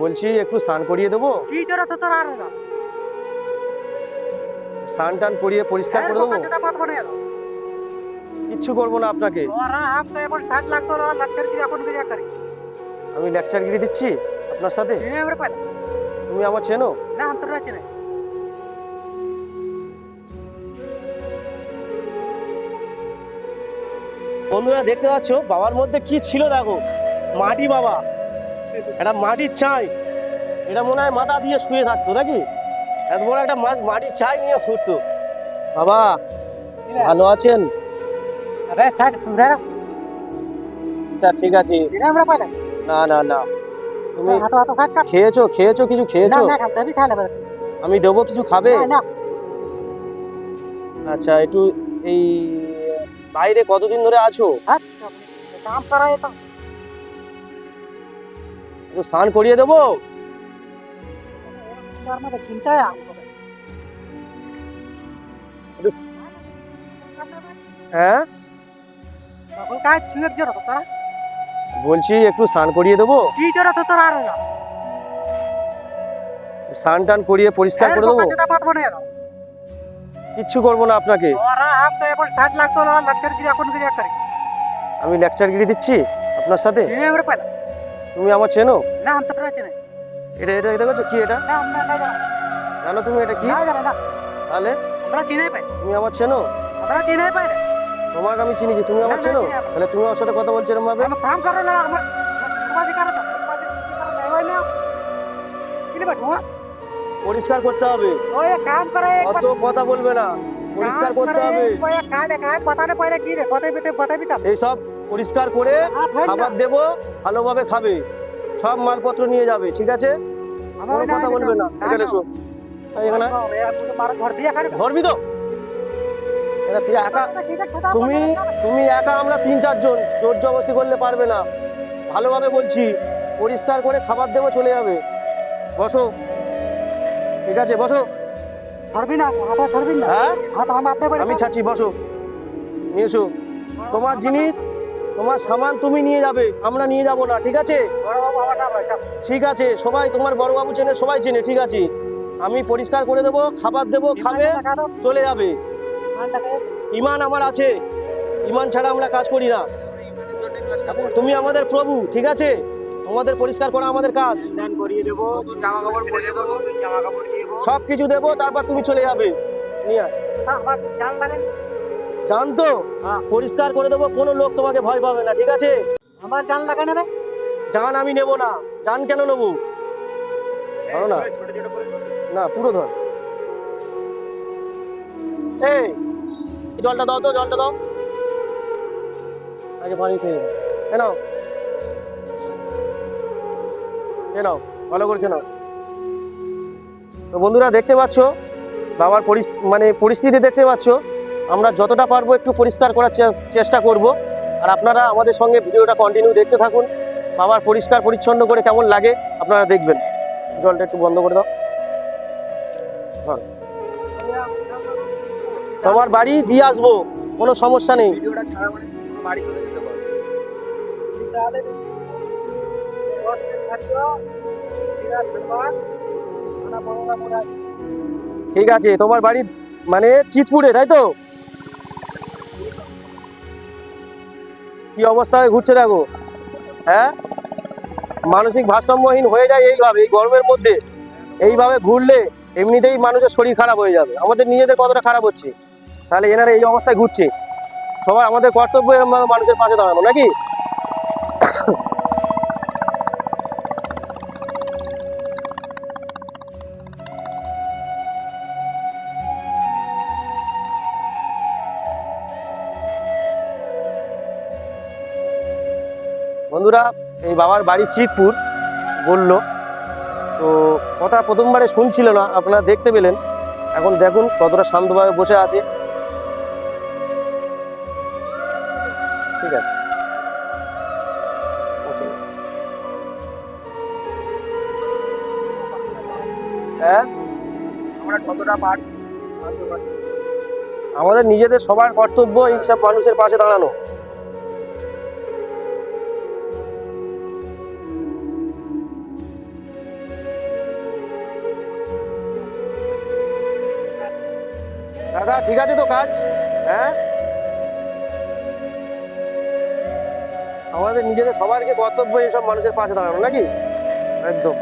বলছি একটু স্নান করিয়ে দেবো? কি জোরে তো তোর আর হলো স্নান টান করিয়ে পরিষ্কার করে দেবো? কিচ্ছু করব না আপনাকে। আমি লেকচারগিরি দিচ্ছি আপনার সাথে? পাইলাম তুমি আমার চেনো? না বন্ধুরা দেখতে পাচ্ছ বাবার মধ্যে কি ছিল দেখো? মাটি বাবা। একটা মাটির চাই এটা মনে হয় মাথা দিয়ে শুয়ে থাকতো নাকি এত বড় একটা মাছ মাটির চাই নিয়ে ঘুরতো বাবা ভালো আছেন স্যার ঠিক আছে না না না তুমি খেয়েছো খেয়েছো কিছু খেয়েছো আমি দেবো কিছু খাবে আচ্ছা একটু এই বাইরে কতদিন ধরে আছো কাম করা একটু স্নান করিয়ে দেবো। তার মধ্যে চিন্তা আমাকে হ্যাঁ? বলছি একটু স্নান করিয়ে দেবো। কি জোরে তো তোর আর স্নান টান করিয়ে পরিষ্কার করে দেবো। কিচ্ছু করব না আপনাকে। আমি লেকচারগিরি দিচ্ছি আপনার সাথে? তুমি আমার চেনো? না আমি তোরা চেনে। এটা এটা দেখো কি এটা? না আমি না। জানো তুমি এটা কি? না জানি না। তাহলে? আমরা চিনাই পাই তুমি আমার চেনো? আমরা চিনাই পাই তোমাকে আমি চিনি কি? তুমি আমার চেনো? তাহলে তুমি আমার সাথে কথা বলছো এরকম ভাবে আমি কাম করে না আমার তোমার দিকে করতে তোমার না কিলে বাট পরিষ্কার করতে হবে। ওই কাম করে অত কথা বলবে না। পরিষ্কার করতে হবে। কাজ কাজ কথা না পড়ে কি রে কথা বিতে কথা বিতাম। এই সব পরিষ্কার করে খাবার দেবো ভালোভাবে খাবে। সব মালপত্র নিয়ে যাবে ঠিক আছে? কোনো কথা বলবে না। এখানে এসো। এখানে। ধরবি তো। তুই একা তুমি তুমি একা আমরা তিন চারজন জোর জবস্তি করলে পারবে না। ভালোভাবে বলছি পরিষ্কার করে খাবার দেবো চলে যাবে। বসো। ঠিক আছে বসো। ছাড়বি না হাতা ছাড়বি না। হ্যাঁ? হাতা আমি আপনার আমি ছাড়ছি বসো। নিয়ে এসো। তোমার জিনিস তোমার সামান তুমি নিয়ে যাবে আমরা নিয়ে যাব না ঠিক আছে? ঠিক আছে সবাই তোমার বড়বাবু চেনে সবাই চেনে ঠিক আছে? আমি পরিষ্কার করে দেবো খাবার দেবো খাবে চলে যাবে। ইমান আমার আছে। ইমান ছাড়া আমরা কাজ করি না। তুমি আমাদের প্রভু ঠিক আছে? তোমাদের পরিষ্কার করা আমাদের কাজ। সব কিছু দেবো তারপর তুমি চলে যাবে। নিয়ে জানতো? হ্যাঁ। পরিষ্কার করে দেবো কোনো লোক তোমাকে ভয় পাবে না ঠিক আছে? আমার জান লাগে না রে জান আমি নেব না জান কেন নেব? ধরো না। না পুরো ধর। এই জলটা দাও তো জলটা দাও। আগে পানি খেয়ে নাও। এ নাও। এ নাও ভালো করে নাও। তো বন্ধুরা দেখতে পাচ্ছ বাবার মানে পরিস্থিতি দেখতে পাচ্ছ। আমরা যতটা পারব একটু পরিষ্কার করার চে- চেষ্টা করব। আর আপনারা আমাদের সঙ্গে ভিডিওটা কন্টিনিউ দেখতে থাকুন। বাবার পরিষ্কার পরিচ্ছন্ন করে কেমন লাগে আপনারা দেখবেন। জলটা একটু বন্ধ করে দাও। হ্যাঁ। তোমার বাড়ি দিয়ে আসব। কোনো সমস্যা নেই। মানে ঠিক আছে তোমার বাড়ি মানে চিতপুরে তাই তো? কি অবস্থা হয়ে ঘুরছে দেখো? হ্যাঁ? মানসিক ভারসাম্যহীন হয়ে যায় এইভাবে, এই গরমের মধ্যে। এইভাবে ঘুরলে এমনিতেই মানুষের শরীর খারাপ হয়ে যাবে। আমাদের নিজেদের কতটা খারাপ হচ্ছে? তাহলে এনারা এই অবস্থায় ঘুরছে। সবাই আমাদের কর্তব্য মানুষের পাশে দাঁড়ানো, নাকি? বন্ধুরা এই বাবার বাড়ি চিতপুর বলল তো কথা প্রথমবারে শুনছিল না আপনারা দেখতে পেলেন। এখন দেখুন কতটা শান্তভাবে বসে আছে। ঠিক আছে। হ্যাঁ? আমরা পারছি। আমাদের নিজেদের সবার কর্তব্য এইসব মানুষের পাশে দাঁড়ানো। ঠিক আছে তো কাজ? হ্যাঁ? আমাদের নিজেদের সবারকে কর্তব্য এইসব মানুষের পাশে দাঁড়ানো, নাকি? একদম।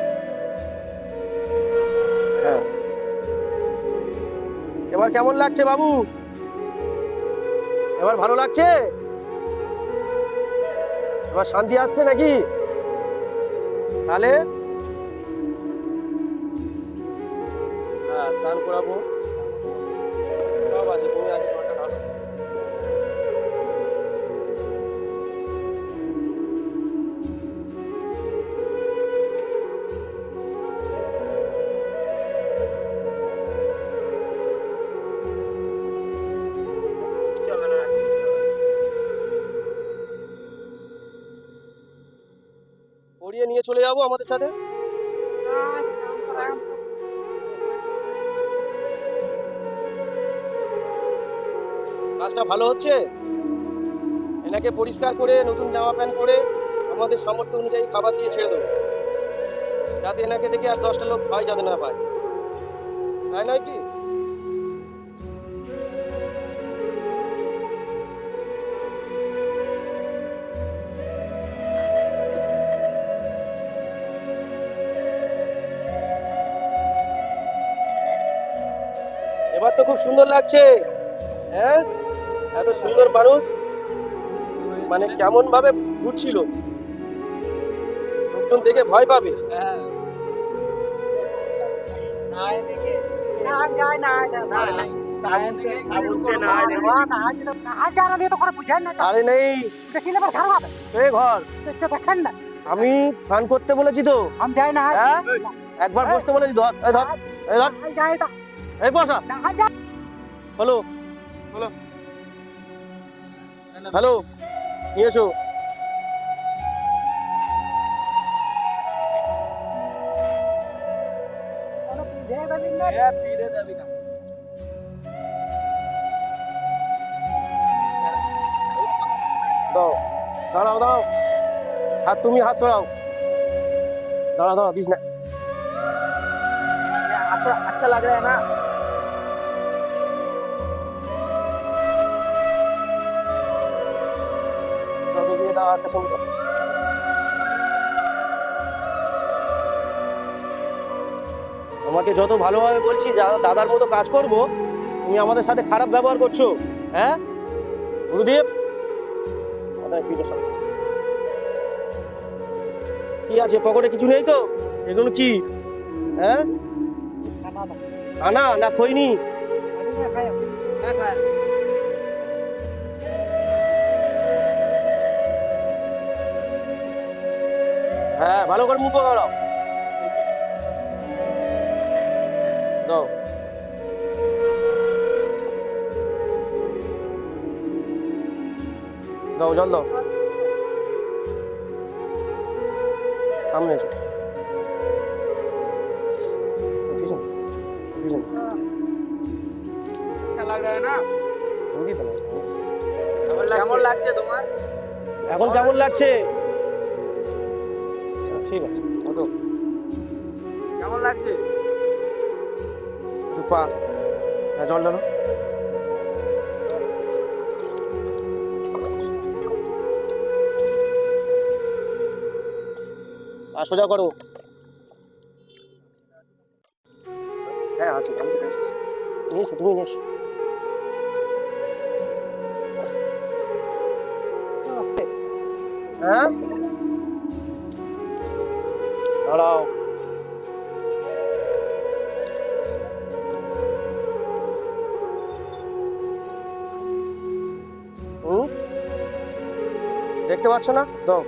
হ্যাঁ। এবার কেমন লাগছে বাবু? এবার ভালো লাগছে? এবার শান্তি আসছে নাকি? তাহলে? হ্যাঁ স্নান করাবো। নিয়ে চলে যাব আমাদের সাথে? কাজটা ভালো হচ্ছে? এনাকে পরিষ্কার করে, নতুন জামা প্যান্ট করে আমাদের সামর্থ্য অনুযায়ী খাবার দিয়ে ছেড়ে দেবো। যাতে এনাকে দেখে আর দশটা লোক ভয় যাতে না পায়। তাই নয় কি? এবার তো খুব সুন্দর লাগছে। হ্যাঁ? এত সুন্দর মানুষ। মানে কেমন ভাবে ঘুরছিল। লোকজন দেখে ভয় পাবে। আমি স্নান করতে বলেছি তো। হ্যাঁ? একবার বসতে বলেছি ধর। ধর। ধর। এই বসা। হ্যালো। হ্যালো। হ্যালো। নিয়ে এসো। দাও দাঁড়াও দাঁড়াও। হাত তুমি হাত ছড়াও দাঁড়াও দাঁড়াও দিস না अच्छा अच्छा लग रहा है ना দাদু দিয়ে দাও একটা সঙ্গে আমাকে যত ভালোভাবে বলছি যা- দাদার মতো কাজ করব তুমি আমাদের সাথে খারাপ ব্যবহার করছো হ্যাঁ গুরুদেব অনেক পিঠে সব। কি আছে পকেটে কিছু নেই তো এগুলো কি হ্যাঁ আনা না খইনি হ্যাঁ ভালো করে মুখ করো দাও। দাও জল দাও। সামনে এসো। কেমন লাগছে তোমার? এখন কেমন লাগছে? ঠিক আছে ওতো কেমন লাগছে? একটু হ্যাঁ জল আর সোজা করো। হ্যাঁ আছে আমি তো নিয়ে এসো তুমি নিয়ে হ্যাঁ? দাঁড়াও। হুম দেখতে পাচ্ছ না? দাও।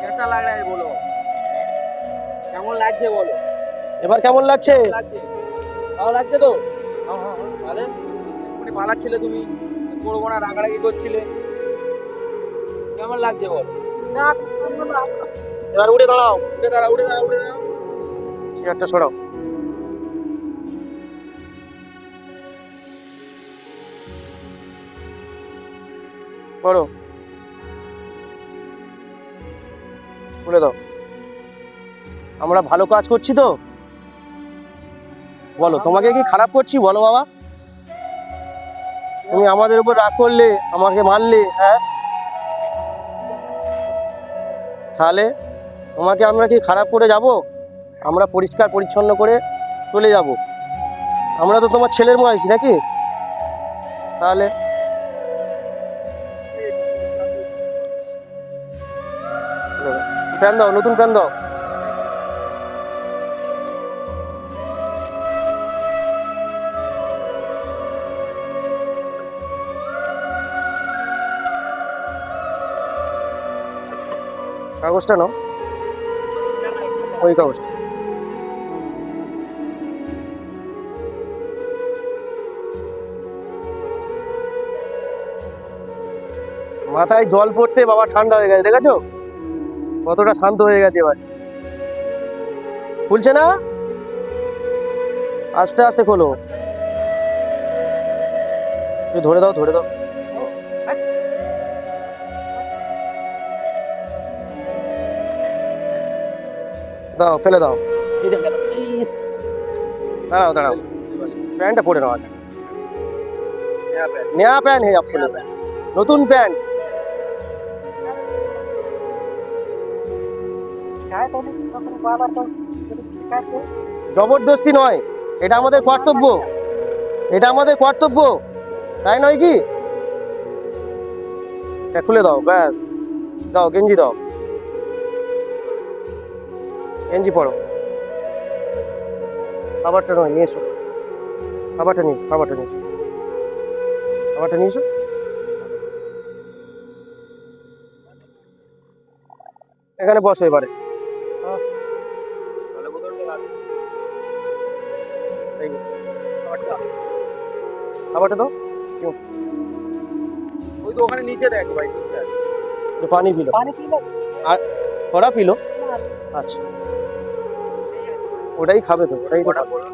কেসা লাগ রা বলো? কেমন লাগছে বলো? এবার কেমন লাগছে? লাগছে? ভালো লাগছে তো? তাহলে এক্ষুনি পালাচ্ছিলে তুমি। করব না রাগারাগি করছিলে। কেমন লাগছে বল? এবার উঠে দাঁড়াও। উঠে দাঁড়া উঠে দাঁড়া উঠে দাঁড়া চেয়ারটা সরাও। করো খুলে দাও। আমরা ভালো কাজ করছি তো? বলো, তোমাকে কি খারাপ করছি? বলো বাবা। তুমি আমাদের উপর রাগ করলে, আমাকে মারলে হ্যাঁ? তাহলে তোমাকে আমরা কি খারাপ করে যাব? আমরা পরিষ্কার পরিচ্ছন্ন করে চলে যাব। আমরা তো তোমার ছেলের বয়সী নাকি? তাহলে প্যান দাও, নতুন প্যান দাও। কাগজটা নাও। ওই কাগজটা। মাথায় জল পড়তে বাবা ঠান্ডা হয়ে গেছে, দেখেছ? কতটা শান্ত হয়ে গেছে এবার। খুলছে না? আস্তে আস্তে খোলো। ধরে দাও ধরে দাও। দাও ফেলে দাও। দাঁড়াও দাঁড়াও। প্যান্টটা পরে নাও নেয়া প্যান্ট। হ্যাঁ আপনার নতুন প্যান্ট। জবরদস্তি নয় এটা আমাদের কর্তব্য। এটা আমাদের কর্তব্য। তাই নয় কি? খুলে দাও ব্যাস। দাও গেঞ্জি দাও। গেঞ্জি পরো খাবারটা নয় নিয়ে এসো। খাবারটা নিয়ে খাবারটা নিয়ে খাবারটা নিয়ে এসো। এখানে বসো এবারে। খাবারটা দাও। ওই তো ওখানে নিচে দেখ ভাই। পানি পিলো। পানি পিলো? আর খরা পিলো? আচ্ছা। ওটাই খাবে তো ওটাই ওটা বলো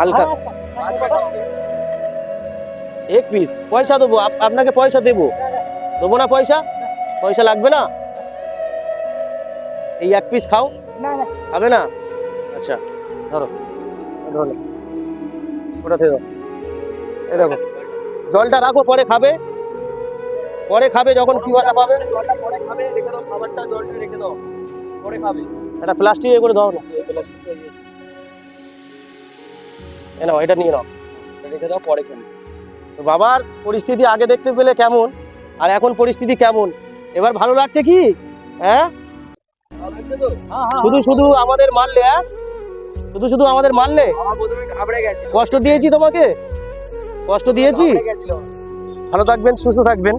হালকা। এক পিস পয়সা দেবো। আপনাকে পয়সা দেবো। দেবো না পয়সা? পয়সা লাগবে না? এই এক পিস খাও। হবে না। আচ্ছা ধরো। ওটা এই দেখো। জলটা রাখো পরে খাবে। পরে খাবে যখন পিপাসা পাবে? করে দাও এ নাও, এটা নিয়ে নাও। বাবার পরিস্থিতি আগে দেখতে পেলে কেমন, আর এখন পরিস্থিতি কেমন? এবার ভালো লাগছে কি? হ্যাঁ? শুধু শুধু আমাদের মারলে হ্যাঁ? শুধু শুধু আমাদের মারলে? কষ্ট দিয়েছি তোমাকে? কষ্ট দিয়েছি? ভালো থাকবেন, সুস্থ থাকবেন।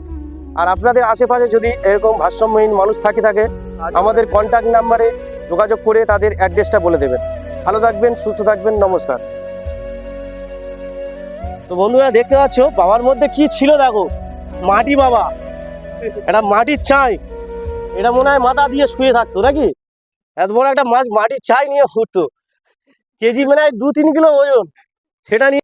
আর আপনাদের আশেপাশে যদি এরকম ভারসাম্যহীন মানুষ থাকে থাকে, আমাদের কন্ট্যাক্ট নাম্বারে যোগাযোগ করে তাদের অ্যাড্রেসটা বলে দেবেন। ভালো থাকবেন, সুস্থ থাকবেন, নমস্কার। তো বন্ধুরা, দেখতে পাচ্ছ, বাবার মধ্যে কি ছিল দেখো? মাটি বাবা। একটা মাটির চাই এটা মনে হয় মাথা দিয়ে শুয়ে থাকতো নাকি? এত বড় একটা মাছ মাটির চাই নিয়ে ঘুরতো। কেজি মানে দু তিন কিলো ওজন। সেটা নিয়ে